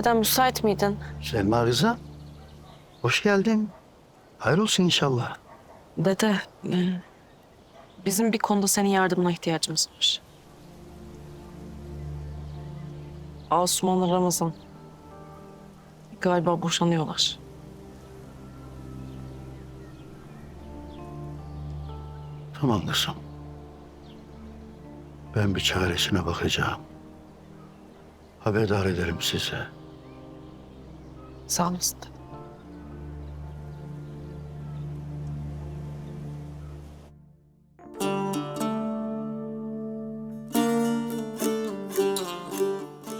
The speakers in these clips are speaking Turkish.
Dedem müsait miydin? Selma Rıza. Hoş geldin. Hayır olsun inşallah. Dede, e, bizim bir konuda senin yardımına ihtiyacımız var. Asuman'la Ramazan galiba boşanıyorlar. Tamam kızım. Ben bir çaresine bakacağım. Haberdar ederim size. Sağ olasın.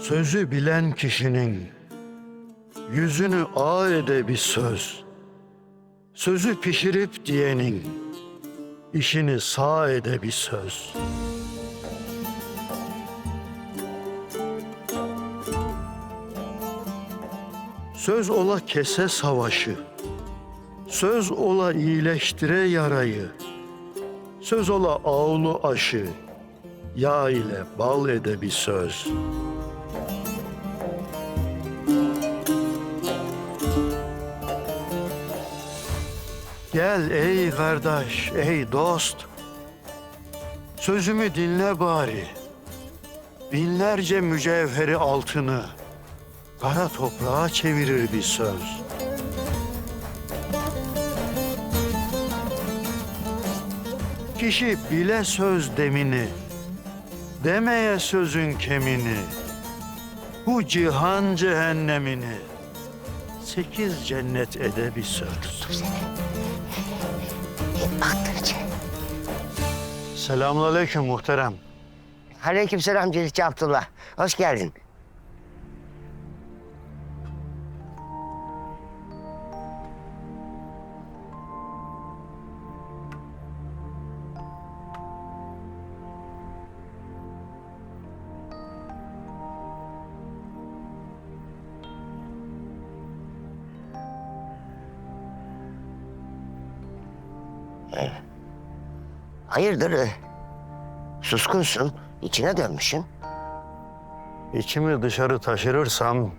Sözü bilen kişinin yüzünü ağ ede bir söz. Sözü pişirip diyenin işini sağ ede bir söz. Söz ola kese savaşı. Söz ola iyileştire yarayı. Söz ola ağulu aşı. Yağ ile bal ede bir söz. Gel ey kardeş, ey dost. Sözümü dinle bari. Binlerce mücevheri altını kara toprağa çevirir bir söz. Kişi bile söz demini, demeye sözün kemini, bu cihan cehennemini, sekiz cennet ede bir söz. Baktırıcı. Selamünaleyküm muhterem. Aleykümselam Celilci Abdullah. Hoş geldin. Ee, Hayırdır? e, Suskunsun. içine dönmüşsün. İçimi dışarı taşırırsam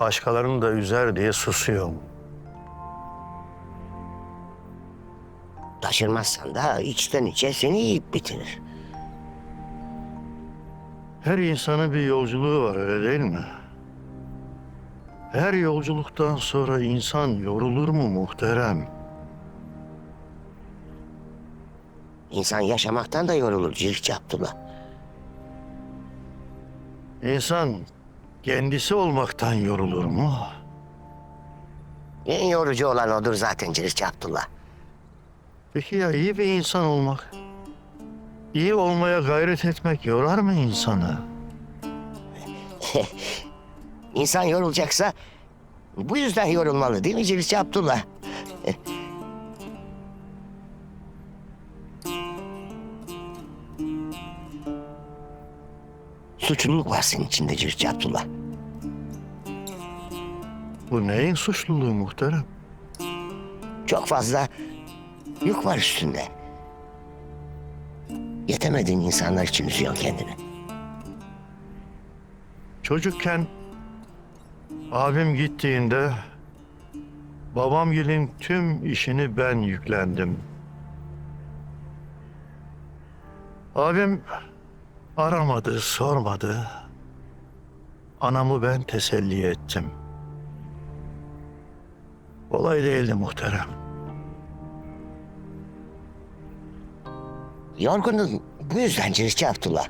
başkalarını da üzer diye susuyorum. Taşırmazsan da içten içe seni yiyip bitirir. Her insanın bir yolculuğu var öyle değil mi? Her yolculuktan sonra insan yorulur mu muhterem? İnsan yaşamaktan da yorulur Cilci Abdullah. İnsan kendisi olmaktan yorulur mu? En yorucu olan odur zaten Cilci Abdullah. Peki ya iyi bir insan olmak? İyi olmaya gayret etmek yorar mı insanı? İnsan yorulacaksa bu yüzden yorulmalı değil mi Cilci Abdullah? Suçluluk var senin içinde Cilci Abdullah. Bu neyin suçluluğu muhterem? Çok fazla yük var üstünde. Yetemediğin insanlar için üzüyorsun kendini. Çocukken abim gittiğinde babam gelin tüm işini ben yüklendim. Abim aramadı, sormadı. Anamı ben teselli ettim. Kolay değildi muhterem. Yorgunun bu yüzden Circi Abdullah.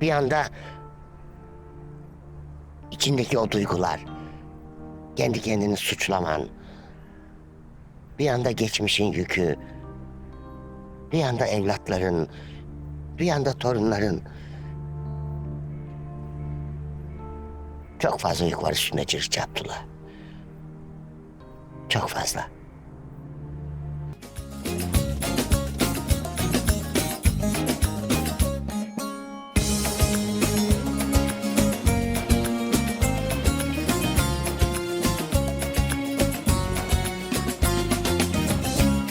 Bir anda içindeki o duygular, kendi kendini suçlaman, bir anda geçmişin yükü, bir anda evlatların, bir anda torunların. Çok fazla yük var üstünde Circi Abdullah. Çok fazla.